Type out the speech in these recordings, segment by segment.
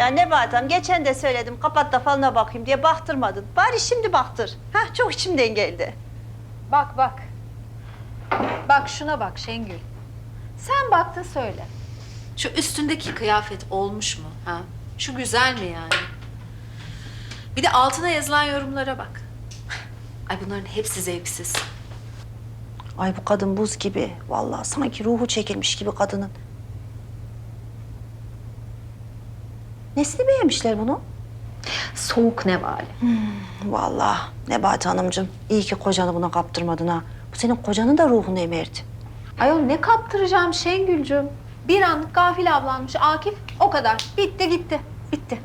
Ya Nebahat Hanım geçen de söyledim kapat da falına bakayım diye baktırmadın. Bari şimdi baktır. Hah çok içimden geldi. Bak bak. Bak şuna bak Şengül. Sen baktın söyle. Şu üstündeki kıyafet olmuş mu? Ha? Şu güzel mi yani? Bir de altına yazılan yorumlara bak. Ay bunların hepsi zevksiz. Ay bu kadın buz gibi. Vallahi sanki ruhu çekilmiş gibi kadının. Nesini beğenmişler bunu? Soğuk nevale. Vallahi Nebahat Hanımcığım iyi ki kocanı buna kaptırmadın ha. Bu senin kocanın da ruhunu emerdi. Ayol ne kaptıracağım Şengül'cüm? Bir anlık gafil avlanmış Akif o kadar. Bitti gitti. Bitti.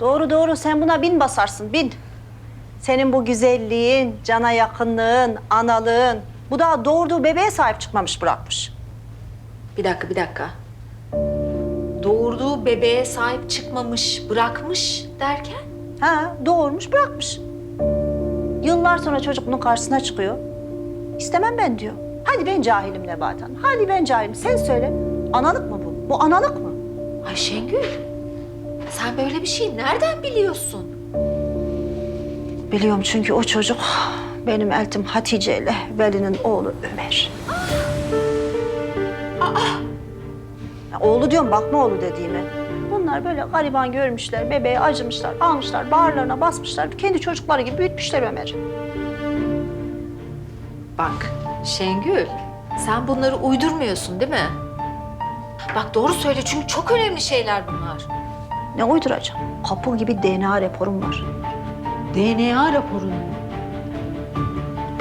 Doğru doğru sen buna bin basarsın bin. Senin bu güzelliğin, cana yakınlığın, analığın bu daha doğurduğu bebeğe sahip çıkmamış bırakmış. Bir dakika, bir dakika. Bebeğe sahip çıkmamış, bırakmış derken? Ha doğurmuş bırakmış. Yıllar sonra çocuk bunun karşısına çıkıyor. İstemem ben diyor. Hadi ben cahilim Nebahat Hanım. Hadi ben cahilim. Sen söyle. Analık mı bu? Bu analık mı? Ay Şengül, sen böyle bir şey nereden biliyorsun? Biliyorum çünkü o çocuk benim eltim Hatice ile Veli'nin oğlu Ömer. Ya oğlu diyorum bakma oğlu dediğime. Bunlar böyle gariban görmüşler, bebeğe acımışlar, almışlar, bağırlarına basmışlar. Kendi çocukları gibi büyütmüşler Ömer'i. Bak Şengül, sen bunları uydurmuyorsun değil mi? Bak doğru söyle çünkü çok önemli şeyler bunlar. Ne uyduracağım? Kapı gibi DNA raporum var. DNA raporunu.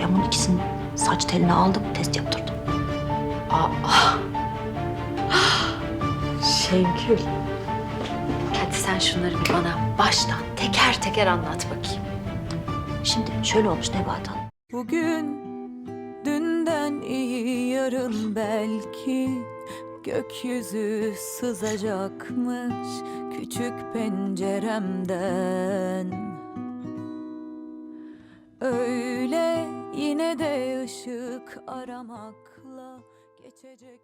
Ben bunun ikisinin saç telini aldım, test yaptırdım. Aa. Şengül. Hadi sen şunları bir bana baştan teker teker anlat bakayım. Şimdi şöyle olmuş Nebahat Hanım. Bugün dünden iyi yarın belki gökyüzü sızacakmış küçük penceremden. Öyle yine de ışık aramakla geçecek.